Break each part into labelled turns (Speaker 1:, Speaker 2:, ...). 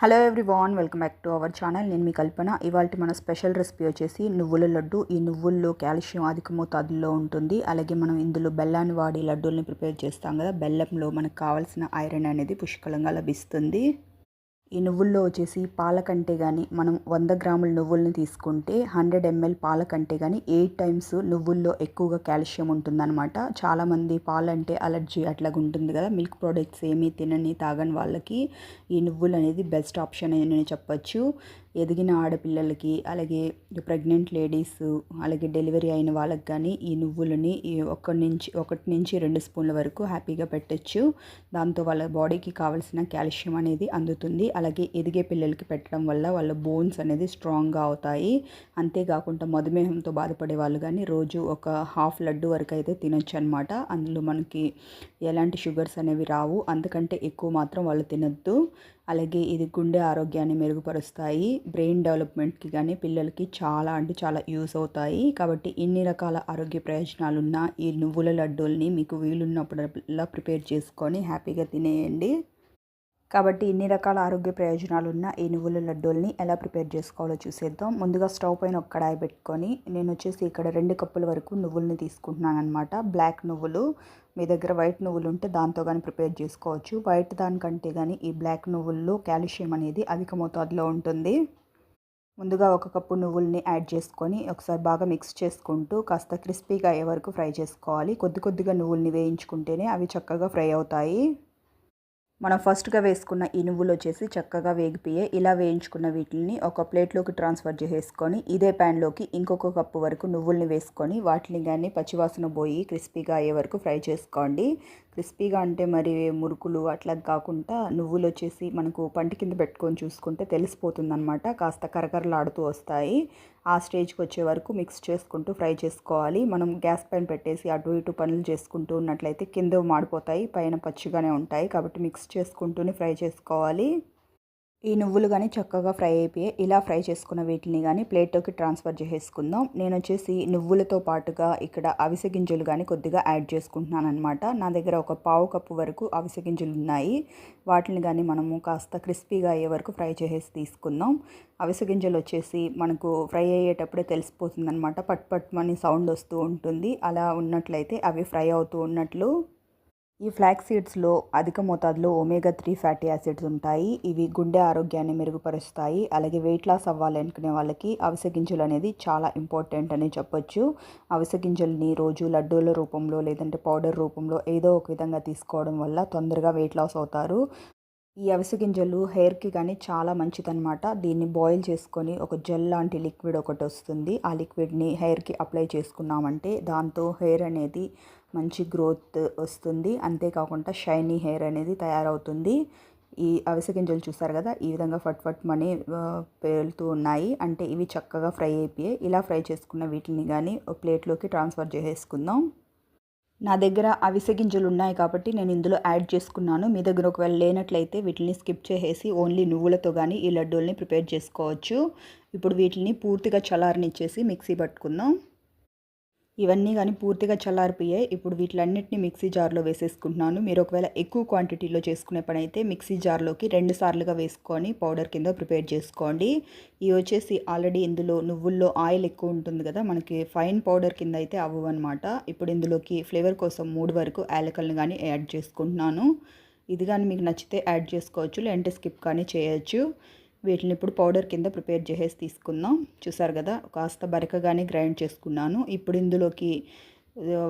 Speaker 1: Hello everyone welcome back to our channel నేను మీ కల్పన. ఇవాళ మన స్పెషల్ రెసిపీ వచ్చేసి నువ్వుల లడ్డు. ఈ నువ్వుల్లో కాల్షియం అధిక మోతాదులో ఉంటుంది. అలాగే మనం ఇందులో బెల్లాన్ని వాడి లడ్డూల్ని ప్రిపేర్ చేస్తాం కదా. బెల్లంలో మనకు కావాల్సిన ఐరన్ అనేది పుష్కలంగా లభిస్తుంది. ఈ నువ్వుల్లో వచ్చేసి పాల కంటే కానీ మనం వంద గ్రాముల నువ్వుల్ని తీసుకుంటే హండ్రెడ్ ఎంఎల్ పాల కంటే కానీ ఎయిట్ టైమ్స్ నువ్వుల్లో ఎక్కువగా కాల్షియం ఉంటుందన్నమాట. చాలామంది పాలంటే అలర్జీ అట్లాగా ఉంటుంది కదా. మిల్క్ ప్రోడక్ట్స్ ఏమీ తినని తాగని వాళ్ళకి ఈ నువ్వులు అనేది బెస్ట్ ఆప్షన్ అని చెప్పచ్చు. ఎదిగిన ఆడపిల్లలకి అలాగే ప్రెగ్నెంట్ లేడీస్ అలాగే డెలివరీ అయిన వాళ్ళకి కానీ ఈ నువ్వులని ఒకటి నుంచి ఒకటి నుంచి రెండు స్పూన్ల వరకు హ్యాపీగా పెట్టచ్చు. దాంతో వాళ్ళ బాడీకి కావాల్సిన కాల్షియం అనేది అందుతుంది. అలాగే ఎదిగే పిల్లలకి పెట్టడం వల్ల వాళ్ళ బోన్స్ అనేది స్ట్రాంగ్గా అవుతాయి. అంతేకాకుండా మధుమేహంతో బాధపడే వాళ్ళు కానీ రోజు ఒక హాఫ్ లడ్డు వరకు అయితే తినొచ్చు అనమాట అందులో మనకి ఎలాంటి షుగర్స్ అనేవి రావు. అందుకంటే ఎక్కువ మాత్రం వాళ్ళు తినద్దు. అలాగే ఇది గుండె ఆరోగ్యాన్ని మెరుగుపరుస్తాయి. బ్రెయిన్ డెవలప్మెంట్కి కానీ పిల్లలకి చాలా అంటే చాలా యూస్ అవుతాయి. కాబట్టి ఇన్ని రకాల ఆరోగ్య ప్రయోజనాలున్న ఈ నువ్వుల లడ్డూల్ని మీకు వీలున్నప్పుడల్లా ప్రిపేర్ చేసుకొని హ్యాపీగా తినేయండి. కాబట్టి ఇన్ని రకాల ఆరోగ్య ప్రయోజనాలు ఉన్న ఈ నువ్వుల లడ్డూల్ని ఎలా ప్రిపేర్ చేసుకోవాలో చూసేద్దాం. ముందుగా స్టవ్ పైన ఒక కడాయి పెట్టుకొని నేను వచ్చేసి ఇక్కడ రెండు కప్పుల వరకు నువ్వుల్ని తీసుకుంటున్నాను అనమాట బ్లాక్ నువ్వులు మీ దగ్గర వైట్ నువ్వులు ఉంటే దాంతో కానీ ప్రిపేర్ చేసుకోవచ్చు. వైట్ దానికంటే కానీ ఈ బ్లాక్ నువ్వుల్లో కాల్షియం అనేది అధిక మోతాదులో ఉంటుంది. ముందుగా ఒక కప్పు నువ్వుల్ని యాడ్ చేసుకొని ఒకసారి బాగా మిక్స్ చేసుకుంటూ కాస్త క్రిస్పీగా అయ్యే వరకు ఫ్రై చేసుకోవాలి. కొద్ది కొద్దిగా నువ్వుల్ని వేయించుకుంటేనే అవి చక్కగా ఫ్రై అవుతాయి. మనం ఫస్ట్గా వేసుకున్న ఈ నువ్వులు వచ్చేసి చక్కగా వేగిపోయే ఇలా వేయించుకున్న వీటిని ఒక ప్లేట్లోకి ట్రాన్స్ఫర్ చేసేసుకొని ఇదే ప్యాన్లోకి ఇంకొక కప్పు వరకు నువ్వుల్ని వేసుకొని వాటిని కానీ పచ్చివాసన పోయి క్రిస్పీగా అయ్యే వరకు ఫ్రై చేసుకోండి. క్రిస్పీగా అంటే మరి మురుకులు అట్లా కాకుండా నువ్వులు వచ్చేసి మనకు పంటి కింద పెట్టుకొని చూసుకుంటే తెలిసిపోతుంది అనమాట కాస్త కరకరలాడుతూ వస్తాయి. ఆ స్టేజ్కి వచ్చే వరకు మిక్స్ చేసుకుంటూ ఫ్రై చేసుకోవాలి. మనం గ్యాస్ పైన పెట్టేసి అటు ఇటు పనులు చేసుకుంటూ ఉన్నట్లయితే కింద మాడిపోతాయి. పైన పచ్చిగానే ఉంటాయి కాబట్టి మిక్స్ చేసుకుంటూనే ఫ్రై చేసుకోవాలి. ఈ నువ్వులు కానీ చక్కగా ఫ్రై అయిపోయాయి ఇలా ఫ్రై చేసుకున్న వీటిని కానీ ప్లేట్లోకి ట్రాన్స్ఫర్ చేసేసుకుందాం. నేను వచ్చేసి నువ్వులతో పాటుగా ఇక్కడ అవిసె గింజలు కానీ కొద్దిగా యాడ్ చేసుకుంటున్నాను అనమాట నా దగ్గర ఒక పావు కప్పు వరకు అవిసె గింజలు ఉన్నాయి. వాటిని కానీ మనము కాస్త క్రిస్పీగా అయ్యే వరకు ఫ్రై చేసేసి తీసుకుందాం. అవిసె గింజలు వచ్చేసి మనకు ఫ్రై అయ్యేటప్పుడే తెలిసిపోతుంది అనమాట పట్ పట్ సౌండ్ వస్తూ ఉంటుంది. అలా ఉన్నట్లయితే అవి ఫ్రై అవుతూ ఉన్నట్లు ఈ ఫ్లాక్ సీడ్స్లో అధిక మోతాదులో ఒమేగా త్రీ ఫ్యాటీ యాసిడ్స్ ఉంటాయి. ఇవి గుండె ఆరోగ్యాన్ని మెరుగుపరుస్తాయి. అలాగే వెయిట్ లాస్ అవ్వాలనుకునే వాళ్ళకి అవిసె గింజలు అనేది చాలా ఇంపార్టెంట్ అని చెప్పొచ్చు. అవిసె గింజల్ని రోజు లడ్డూల రూపంలో లేదంటే పౌడర్ రూపంలో ఏదో ఒక విధంగా తీసుకోవడం వల్ల తొందరగా వెయిట్ లాస్ అవుతారు. ఈ అవిసె గింజలు హెయిర్కి కానీ చాలా మంచిదన్నమాట. దీన్ని బాయిల్ చేసుకొని ఒక జెల్ లాంటి లిక్విడ్ ఒకటి వస్తుంది. ఆ లిక్విడ్ని హెయిర్కి అప్లై చేసుకున్నామంటే దాంతో హెయిర్ అనేది మంచి గ్రోత్ వస్తుంది. అంతేకాకుండా షైనీ హెయిర్ అనేది తయారవుతుంది. ఈ అవిసె గింజలు చూసారు కదా? ఈ విధంగా ఫట్ ఫట్ మనీ పేలుతూ ఉన్నాయి. అంటే ఇవి చక్కగా ఫ్రై అయిపోయాయి. ఇలా ఫ్రై చేసుకున్న వీటిని కానీ ప్లేట్లోకి ట్రాన్స్ఫర్ చేసేసుకుందాం. నా దగ్గర అవిసె గింజలు ఉన్నాయి కాబట్టి నేను ఇందులో యాడ్ చేసుకున్నాను. మీ దగ్గర ఒకవేళ లేనట్లయితే వీటిని స్కిప్ చేసేసి ఓన్లీ నువ్వులతో కానీ ఈ లడ్డూల్ని ప్రిపేర్ చేసుకోవచ్చు. ఇప్పుడు వీటిని పూర్తిగా చలారనిచ్చేసి మిక్సీ పట్టుకుందాం. ఇవన్నీ కానీ పూర్తిగా చల్లారిపోయాయి. ఇప్పుడు వీటిలన్నిటిని మిక్సీ జార్లో వేసేసుకుంటున్నాను. మీరు ఒకవేళ ఎక్కువ క్వాంటిటీలో చేసుకునే పని అయితే మిక్సీ జార్లోకి రెండు సార్లుగా వేసుకొని పౌడర్ కింద ప్రిపేర్ చేసుకోండి. ఇవి వచ్చేసి ఆల్రెడీ ఇందులో నువ్వుల్లో ఆయిల్ ఎక్కువ ఉంటుంది కదా మనకి ఫైన్ పౌడర్ కింద అయితే అవ్వవు అనమాట ఇప్పుడు ఇందులోకి ఫ్లేవర్ కోసం మూడు వరకు యాలకల్ని కానీ యాడ్ చేసుకుంటున్నాను. ఇది కానీ మీకు నచ్చితే యాడ్ చేసుకోవచ్చు లేదంటే స్కిప్ కానీ చేయొచ్చు. వీటిని ఇప్పుడు పౌడర్ కింద ప్రిపేర్ చేసేసి తీసుకుందాం. చూసారు కదా కాస్త బరకగానే గ్రైండ్ చేసుకున్నాను. ఇప్పుడు ఇందులోకి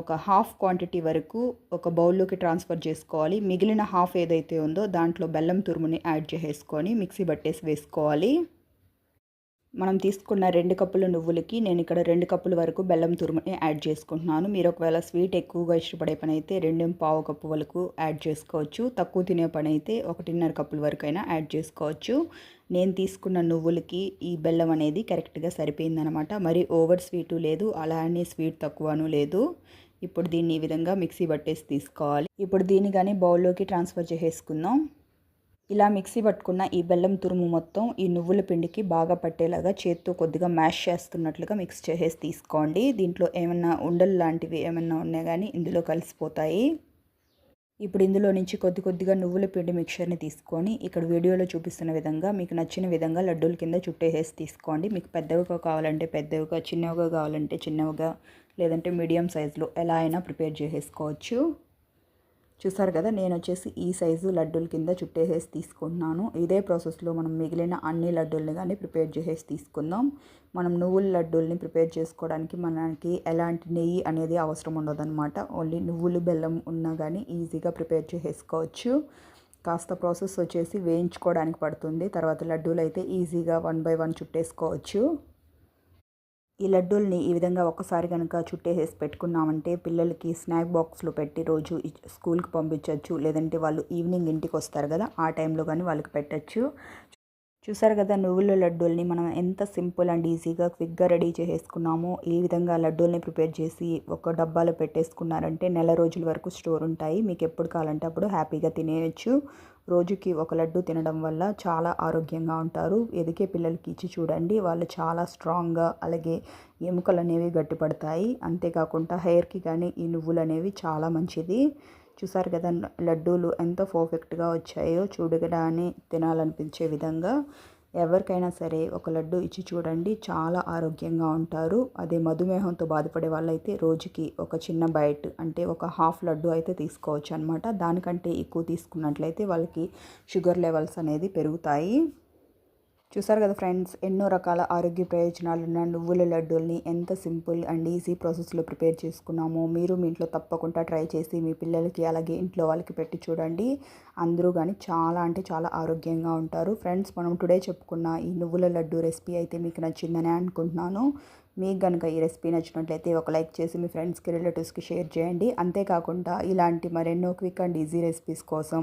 Speaker 1: ఒక హాఫ్ క్వాంటిటీ వరకు ఒక బౌల్లోకి ట్రాన్స్ఫర్ చేసుకోవాలి. మిగిలిన హాఫ్ ఏదైతే ఉందో దాంట్లో బెల్లం తురుముని యాడ్ చేసేసుకొని మిక్సీ పట్టేసి వేసుకోవాలి. మనం తీసుకున్న రెండు కప్పుల నువ్వులకి నేను ఇక్కడ రెండు కప్పుల వరకు బెల్లం తురుముని యాడ్ చేసుకుంటున్నాను. మీరు ఒకవేళ స్వీట్ ఎక్కువగా ఇష్టపడే పని అయితే రెండు పావు కప్పు వరకు యాడ్ చేసుకోవచ్చు. తక్కువ తినే పని అయితే ఒకటిన్నర కప్పుల వరకు అయినా యాడ్ చేసుకోవచ్చు. నేను తీసుకున్న నువ్వులకి ఈ బెల్లం అనేది కరెక్ట్గా సరిపోయిందనమాట మరి ఓవర్ స్వీటు లేదు అలానే స్వీట్ తక్కువను లేదు. ఇప్పుడు దీన్ని ఈ విధంగా మిక్సీ పట్టేసి తీసుకోవాలి. ఇప్పుడు దీన్ని కానీ బౌల్లోకి ట్రాన్స్ఫర్ చేసేసుకుందాం. ఇలా మిక్సీ పట్టుకున్న ఈ బెల్లం తురుము మొత్తం ఈ నువ్వుల పిండికి బాగా పట్టేలాగా చేత్తో కొద్దిగా మ్యాష్ చేస్తున్నట్లుగా మిక్స్ చేసేసి తీసుకోండి. దీంట్లో ఏమన్నా ఉండలు లాంటివి ఏమన్నా ఉన్నా కానీ ఇందులో కలిసిపోతాయి. ఇప్పుడు ఇందులో నుంచి కొద్ది కొద్దిగా నువ్వుల పిండి మిక్చర్ని తీసుకొని ఇక్కడ వీడియోలో చూపిస్తున్న విధంగా మీకు నచ్చిన విధంగా లడ్డూల కింద చుట్టేసేసి తీసుకోండి. మీకు పెద్దవిగా కావాలంటే పెద్దవిగా చిన్నవిగా కావాలంటే చిన్నవిగా లేదంటే మీడియం సైజులో ఎలా అయినా ప్రిపేర్ చేసేసుకోవచ్చు. చూసారు కదా నేను వచ్చేసి ఈ సైజు లడ్డూల కింద చుట్టేసేసి తీసుకుంటున్నాను. ఇదే ప్రాసెస్లో మనం మిగిలిన అన్ని లడ్డూల్ని కానీ ప్రిపేర్ చేసేసి తీసుకుందాం. మనం నువ్వుల లడ్డూల్ని ప్రిపేర్ చేసుకోవడానికి మనకి ఎలాంటి నెయ్యి అనేది అవసరం ఉండదన్నమాట. ఓన్లీ నువ్వులు బెల్లం ఉన్నా కానీ ఈజీగా ప్రిపేర్ చేసేసుకోవచ్చు. కాస్త ప్రాసెస్ వచ్చేసి వేయించుకోవడానికి పడుతుంది. తర్వాత లడ్డూలు అయితే ఈజీగా వన్ బై వన్ చుట్టేసుకోవచ్చు. ఈ లడ్డూల్ని ఈ విధంగా ఒక్కసారి కనుక చుట్టేసేసి పెట్టుకున్నామంటే పిల్లలకి స్నాక్ బాక్స్లో పెట్టి రోజు స్కూల్కి పంపించవచ్చు లేదంటే వాళ్ళు ఈవినింగ్ ఇంటికి వస్తారు కదా ఆ టైంలో కానీ వాళ్ళకి పెట్టచ్చు. చూసారు కదా నువ్వుల లడ్డూల్ని మనం ఎంత సింపుల్ అండ్ ఈజీగా క్విక్గా రెడీ చేసేసుకున్నామో ఈ విధంగా లడ్డూల్ని ప్రిపేర్ చేసి ఒక డబ్బాలో పెట్టేసుకున్నారంటే నెల రోజుల వరకు స్టోర్ ఉంటాయి. మీకు ఎప్పుడు కావాలంటే అప్పుడు హ్యాపీగా తినేయచ్చు. రోజుకి ఒక లడ్డు తినడం వల్ల చాలా ఆరోగ్యంగా ఉంటారు. ఎదికే పిల్లలకి ఇచ్చి చూడండి. వాళ్ళు చాలా స్ట్రాంగ్గా అలాగే ఎముకలు అనేవి గట్టిపడతాయి. అంతేకాకుండా హెయిర్కి కానీ ఈ నువ్వులు అనేవి చాలా మంచిది. చూసారు కదా లడ్డూలు ఎంత పర్ఫెక్ట్గా వచ్చాయో చూడగానే తినాలనిపించే విధంగా ఎవరికైనా సరే ఒక లడ్డు ఇచ్చి చూడండి చాలా ఆరోగ్యంగా ఉంటారు. అదే మధుమేహంతో బాధపడే వాళ్ళైతే రోజుకి ఒక చిన్న బైట్ అంటే ఒక హాఫ్ లడ్డు అయితే తీసుకోవచ్చు అనమాట దానికంటే ఎక్కువ తీసుకున్నట్లయితే వాళ్ళకి షుగర్ లెవెల్స్ అనేది పెరుగుతాయి. చూసారు కదా ఫ్రెండ్స్ ఎన్నో రకాల ఆరోగ్య ప్రయోజనాలు ఉన్న నువ్వుల లడ్డూల్ని ఎంత సింపుల్ అండ్ ఈజీ ప్రాసెస్లో ప్రిపేర్ చేసుకున్నామో మీరు మీ ఇంట్లో తప్పకుండా ట్రై చేసి మీ పిల్లలకి అలాగే ఇంట్లో వాళ్ళకి పెట్టి చూడండి. అందరూ కానీ చాలా అంటే చాలా ఆరోగ్యంగా ఉంటారు. ఫ్రెండ్స్ మనం టుడే చెప్పుకున్న ఈ నువ్వుల లడ్డు రెసిపీ అయితే మీకు నచ్చిందని అనుకుంటున్నాను. మీకు కనుక ఈ రెసిపీ నచ్చినట్లయితే ఒక లైక్ చేసి మీ ఫ్రెండ్స్కి రిలేటివ్స్కి షేర్ చేయండి. అంతేకాకుండా ఇలాంటి మరెన్నో క్విక్ అండ్ ఈజీ రెసిపీస్ కోసం